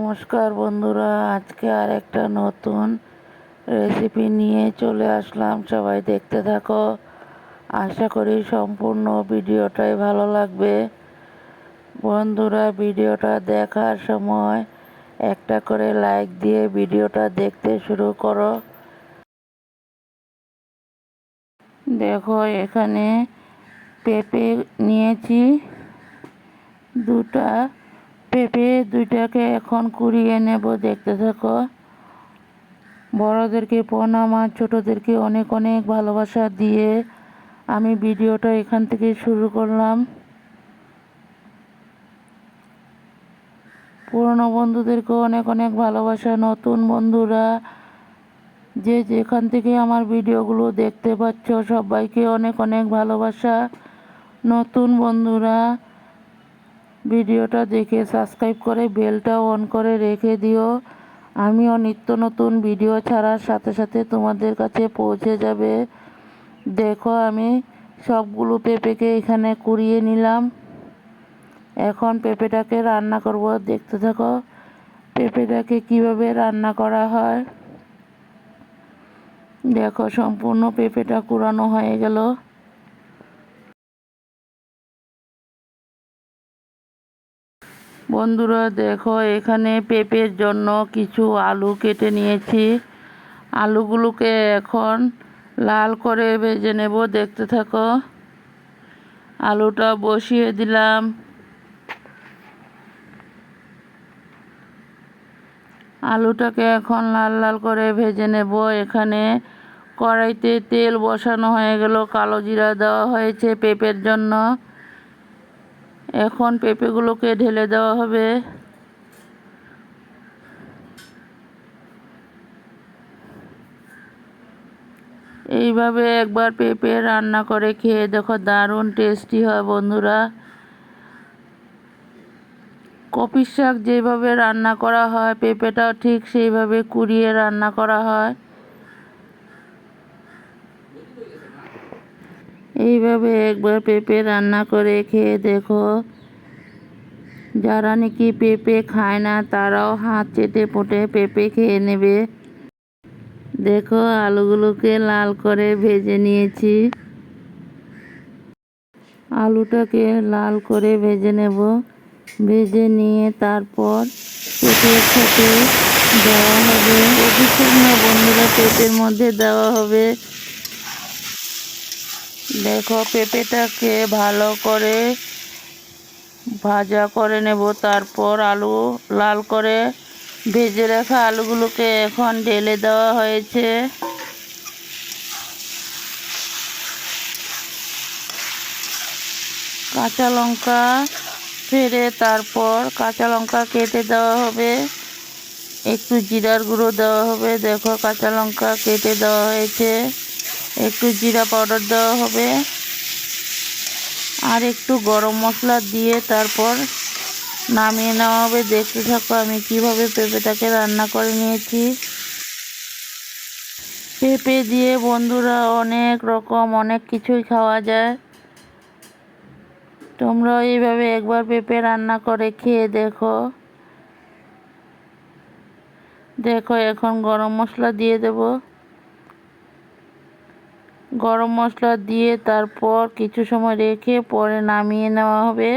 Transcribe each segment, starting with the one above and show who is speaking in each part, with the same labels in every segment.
Speaker 1: নমস্কার বন্ধুরা, আজকে আর একটা নতুন রেসিপি নিয়ে চলে আসলাম, সবাই দেখতে থাকো। আশা করি সম্পূর্ণ ভিডিওটাই ভালো লাগবে। বন্ধুরা, ভিডিওটা দেখার সময় একটা করে লাইক দিয়ে ভিডিওটা দেখতে শুরু করো। দেখো, এখানে পেঁপে নিয়েছি, দুটা পেঁপে দুইটাকে এখন কুড়িয়ে নেব, দেখতে থাকো। বড়দেরকে প্রণাম আর ছোটোদেরকে অনেক অনেক ভালোবাসা দিয়ে আমি ভিডিওটা এখান থেকে শুরু করলাম। পুরনো বন্ধুদেরকে অনেক অনেক ভালোবাসা, নতুন বন্ধুরা। যে যেখান থেকে আমার ভিডিওগুলো দেখতে পাচ্ছ, সবাইকে অনেক অনেক ভালোবাসা। নতুন বন্ধুরা। ভিডিওটা দেখে সাবস্ক্রাইব করে বেলটা অন করে রেখে দিও। আমিও নিত্য নতুন ভিডিও ছাড়ার সাথে সাথে তোমাদের কাছে পৌঁছে যাবে। দেখো আমি সবগুলো পেঁপেকে এখানে কুড়িয়ে নিলাম। এখন পেঁপেটাকে রান্না করব। দেখতে থাকো, পেঁপেটাকে কীভাবে রান্না করা হয়। দেখো, সম্পূর্ণ পেঁপেটা কুড়ানো হয়ে গেল। বন্ধুরা দেখো, এখানে পেঁপের জন্য কিছু আলু কেটে নিয়েছি। আলুগুলোকে এখন লাল করে ভেজে নেব, দেখতে থাকো। আলুটা বসিয়ে দিলাম। আলুটাকে এখন লাল লাল করে ভেজে নেব। এখানে কড়াইতে তেল বসানো হয়ে গেল, কালো জিরা দেওয়া হয়েছে পেঁপের জন্য। এখন পেঁপেগুলোকে ঢেলে দেওয়া হবে। এইভাবে একবার পেঁপে রান্না করে খেয়ে দেখো, দারুণ টেস্টি হয় বন্ধুরা। কপির শাক যেভাবে রান্না করা হয়, পেঁপেটাও ঠিক সেইভাবে কুড়িয়ে রান্না করা হয়। এইভাবে একবার পেঁপে রান্না করে খেয়ে দেখো। যারা নাকি পেঁপে খায় না, তারাও হাত চেটে পুটে পেঁপে খেয়ে নেবে। দেখো, আলুগুলোকে লাল করে ভেজে নিয়েছি। আলুটাকে লাল করে ভেজে নেব। ভেজে নিয়ে তারপর পেঁপের সাথে দেওয়া হবে। অভিষেক বন্ধুরা, পেঁপের মধ্যে দেওয়া হবে। দেখো, পেঁপেটাকে ভালো করে ভাজা করে নেব, তারপর আলু লাল করে ভেজে রাখা আলুগুলোকে এখন ঢেলে দেওয়া হয়েছে। কাঁচা লঙ্কা ফেরে তারপর কাঁচা লঙ্কা কেটে দেওয়া হবে। একটু জিরার গুঁড়ো দেওয়া হবে। দেখো কাঁচা লঙ্কা কেটে দেওয়া হয়েছে। একটু জিরা পাউডার দেওয়া হবে। আর একটু গরম মশলা দিয়ে তারপর নামিয়ে নেওয়া হবে। দেখতে থাকো আমি কীভাবে পেঁপেটাকে রান্না করে নিয়েছি। পেঁপে দিয়ে বন্ধুরা অনেক রকম অনেক কিছুই খাওয়া যায়। তোমরা এইভাবে একবার পেঁপে রান্না করে খেয়ে দেখো। দেখো, এখন গরম মশলা দিয়ে দেব। গরম মশলা দিয়ে তারপর কিছু সময় রেখে পরে নামিয়ে নেওয়া হবে।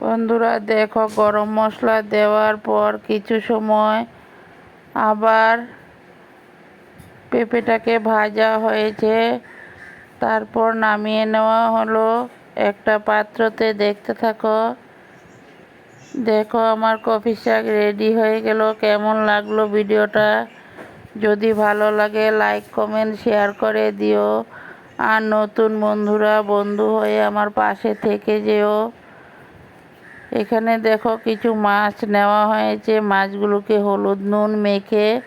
Speaker 1: বন্ধুরা, দেখো, গরম মশলা দেওয়ার পর কিছু সময় আবার পেঁপেটাকে ভাজা হয়েছে। তারপর নামিয়ে নেওয়া হলো। একটা পাত্রতে দেখতে থাকো। দেখো, আমার কফি শাক রেডি হয়ে গেল। কেমন লাগল ভিডিওটা? যদি ভালো লাগে লাইক কমেন্ট শেয়ার করে দিও। আর নতুন বন্ধুরা, বন্ধু হয়ে আমার পাশে থেকে যেও। এখানে দেখো কিছু মাছ নেওয়া হয়েছে। মাছগুলোকে হলুদ নুন মেখে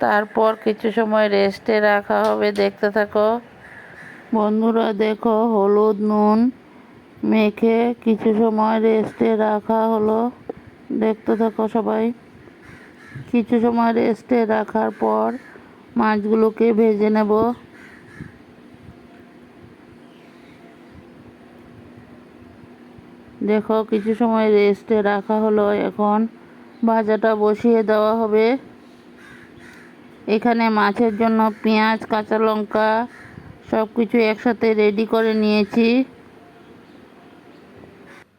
Speaker 1: তারপর কিছু সময় রেস্টে রাখা হবে। দেখতে থাকো। বন্ধুরা, দেখো হলুদ নুন মেখে কিছু সময় রেস্টে রাখা হলো। দেখতে থাকো সবাই। কিছু সময় রেস্টে রাখার পর মাছগুলোকে ভেজে নেব। দেখো, কিছু সময় রেস্টে রাখা হলো। এখন ভাজাটা বসিয়ে দেওয়া হবে। এখানে মাছের জন্য পেঁয়াজ, কাঁচা লঙ্কা সব কিছু একসাথে রেডি করে নিয়েছি।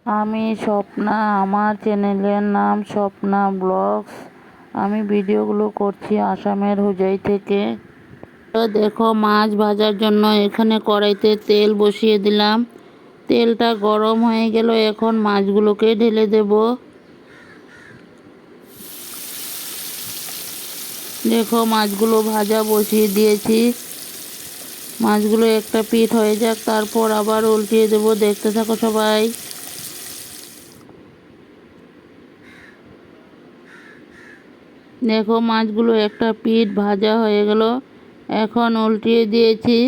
Speaker 1: আমি স্বপ্না, আমার চ্যানেলের নাম স্বপ্না ব্লগস। আমি ভিডিওগুলো করছি আসামের হুজাই থেকে। তো দেখো, মাছ ভাজার জন্য এখানে কড়াইতে তেল বসিয়ে দিলাম। তেলটা গরম হয়ে গেল, এখন মাছগুলোকে ঢেলে দেব। দেখো, মাছগুলো ভাজা বসিয়ে দিয়েছি। মাছগুলো একটা পিঠ হয়ে যাক, তারপর আবার উল্টিয়ে দেব। দেখতে থাকো সবাই। দেখো মাছগুলো একটা পিঠ ভাজা হয়ে গেল। এখন উল্টিয়ে দিয়েছি।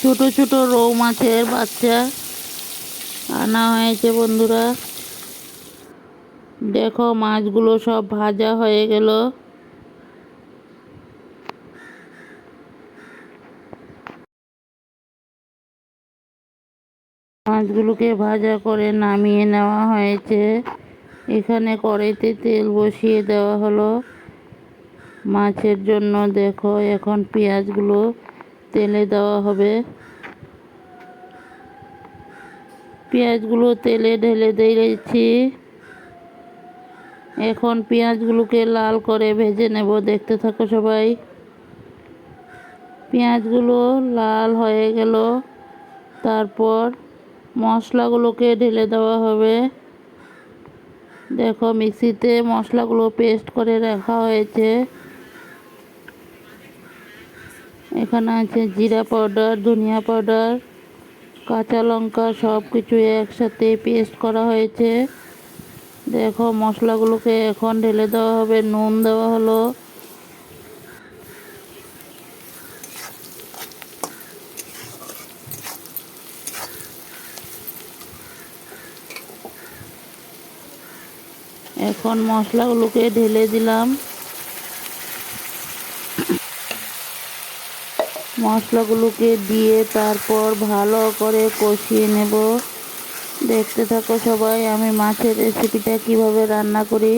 Speaker 1: ছোট ছোট রৌ মাছের বাচ্চা আনা হয়েছে বন্ধুরা। দেখো মাছগুলো সব ভাজা হয়ে গেল। মাছগুলোকে ভাজা করে নামিয়ে নেওয়া হয়েছে। এখানে কড়াইতে তেল বসিয়ে দেওয়া হলো। মাছের জন্য দেখো, এখন পেঁয়াজগুলো তেলে দেওয়া হবে। পেঁয়াজগুলো তেলে ঢেলে দিয়েছি। এখন পেঁয়াজগুলোকে লাল করে ভেজে নেব। দেখতে থাকো সবাই। পেঁয়াজগুলো লাল হয়ে গেল। তারপর মশলাগুলোকে ঢেলে দেওয়া হবে। দেখো, মিক্সিতে মশলাগুলো পেস্ট করে রাখা হয়েছে। এখানে আছে জিরা পাউডার, ধনিয়া পাউডার, কাঁচা লঙ্কা সব কিছু একসাথে পেস্ট করা হয়েছে। দেখো, মশলাগুলোকে এখন ঢেলে দেওয়া হবে, নুন দেওয়া হলো। এখন মশলাগুলোকে ঢেলে দিলাম। মশলাগুলোকে দিয়ে তারপর ভালো করে কষিয়ে নেব। দেখতে থাকো সবাই, আমি মাছের রেসিপিটা কীভাবে রান্না করি।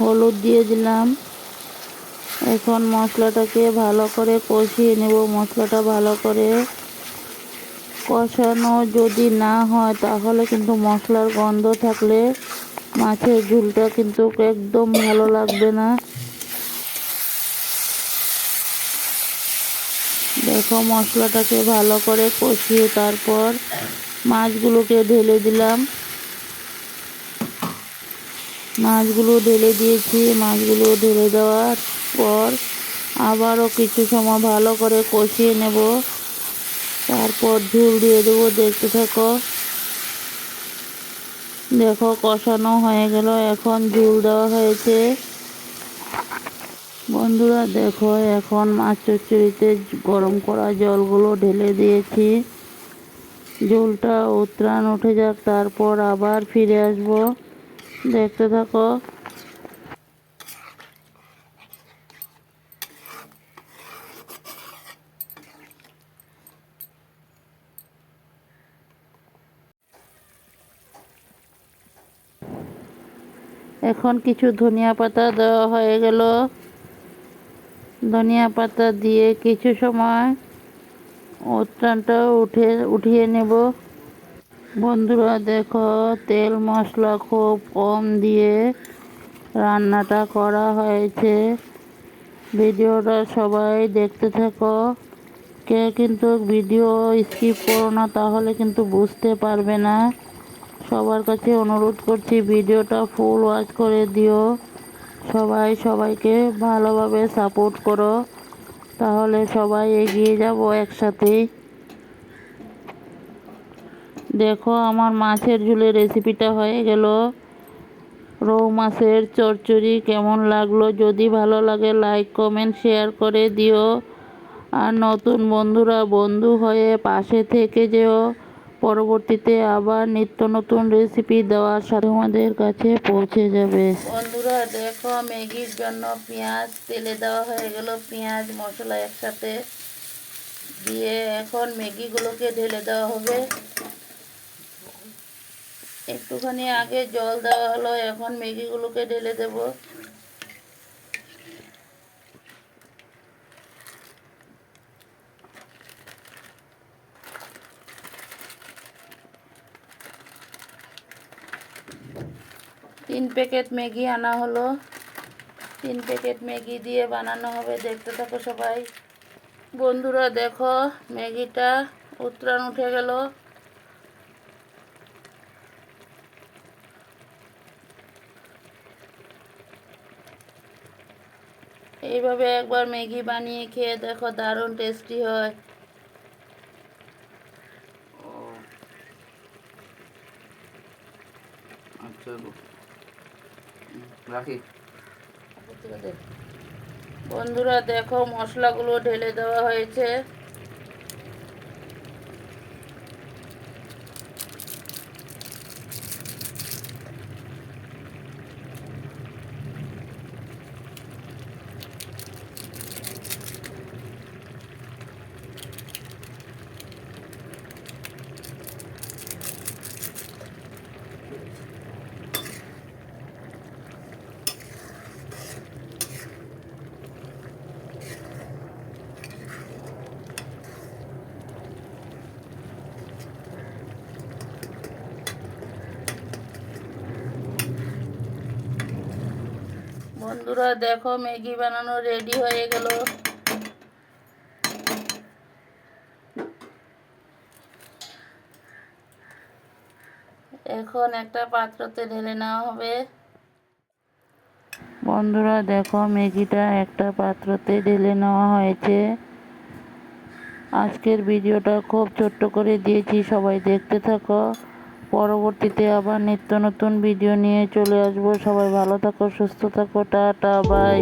Speaker 1: হলুদ দিয়ে দিলাম। এখন মশলাটাকে ভালো করে কষিয়ে নেব। মশলাটা ভালো করে কষানো যদি না হয়, তাহলে কিন্তু মশলার গন্ধ থাকলে মাছের ঝুলটা কিন্তু একদম ভালো লাগবে না। দেখো মশলাটাকে ভালো করে কষিয়ে তারপর মাছগুলোকে ঢেলে দিলাম। মাছগুলো ঢেলে দিয়েছি। মাছগুলো ঢেলে দেওয়ার পর আবারও কিছু সময় ভালো করে কষিয়ে নেব। তারপর ঝুল দিয়ে দেবো, দেখতে থাকো। দেখো, কষানো হয়ে গেল, এখন ঝুল দেওয়া হয়েছে। বন্ধুরা, দেখো, এখন মাছ চচ্চড়িতে গরম করা জলগুলো ঢেলে দিয়েছি। জলটা উত্রাণ উঠে যাক, তারপর আবার ফিরে আসব। দেখতে থাকো। এখন কিছু ধনিয়া পাতা দেওয়া হয়ে গেল। ধনিয়া পাতা দিয়ে কিছু সময় উত্তানটা উঠে, উঠিয়ে নেব। বন্ধুরা, দেখো, তেল মশলা খুব কম দিয়ে রান্নাটা করা হয়েছে। ভিডিওটা সবাই দেখতে থাকো। কে কিন্তু ভিডিও স্কিপ করো না, তাহলে কিন্তু বুঝতে পারবে না। সবার কাছে অনুরোধ করছি, ভিডিওটা ফুল ওয়াচ করে দিও। সবাই সবাইকে ভালোভাবে সাপোর্ট করো। তাহলে সবাই এগিয়ে যাব একসাথে দেখো আমার মাছের ঝুলে রেসিপিটা হয়ে গেল। রৌ মাছের চচ্চড়ি কেমন লাগল? যদি ভালো লাগে লাইক কমেন্ট শেয়ার করে দিও। আর নতুন বন্ধুরা, বন্ধু হয়ে পাশে থেকে যেও। পরবর্তীতে আবার নিত্য নতুন রেসিপি দেওয়ার সাথে আমাদের কাছে পৌঁছে যাবে। বন্ধুরা, দেখো, ম্যাগির জন্য পেঁয়াজ, তেলে দেওয়া হয়ে গেল পেঁয়াজ, মশলা একসাথে। দিয়ে এখন ম্যাগিগুলোকে ঢেলে দেওয়া হবে। একটুখানি আগে জল দেওয়া হলো, এখন ম্যাগিগুলোকে ঢেলে দেবো। তিন প্যাকেট ম্যাগি আনা হলো। তিন প্যাকেট ম্যাগি দিয়ে বানানো হবে, দেখতে থাকো সবাই। বন্ধুরা, দেখো, ম্যাগিটা উত্তরাণ উঠে গেল। এইভাবে একবার ম্যাগি বানিয়ে খেয়ে দেখো, দারুণ টেস্টি হয়।
Speaker 2: আচ্ছা
Speaker 1: বন্ধুরা দেখো মশলাগুলো ঢেলে দেওয়া হয়েছে। বন্ধুরা দেখো, ম্যাগি বানানো রেডি হয়ে গেল। এখন একটা পাত্রতে ঢেলে নেওয়া হবে। বন্ধুরা দেখো, ম্যাগিটা একটা পাত্রতে ঢেলে নেওয়া হয়েছে। আজকের ভিডিওটা খুব ছোট্ট করে দিয়েছি, সবাই দেখতে থাকো। পরবর্তীতে আবার নিত্য নতুন ভিডিও নিয়ে চলে আসব। সবাই ভালো থাকো, সুস্থ থাকো, টাটা বাই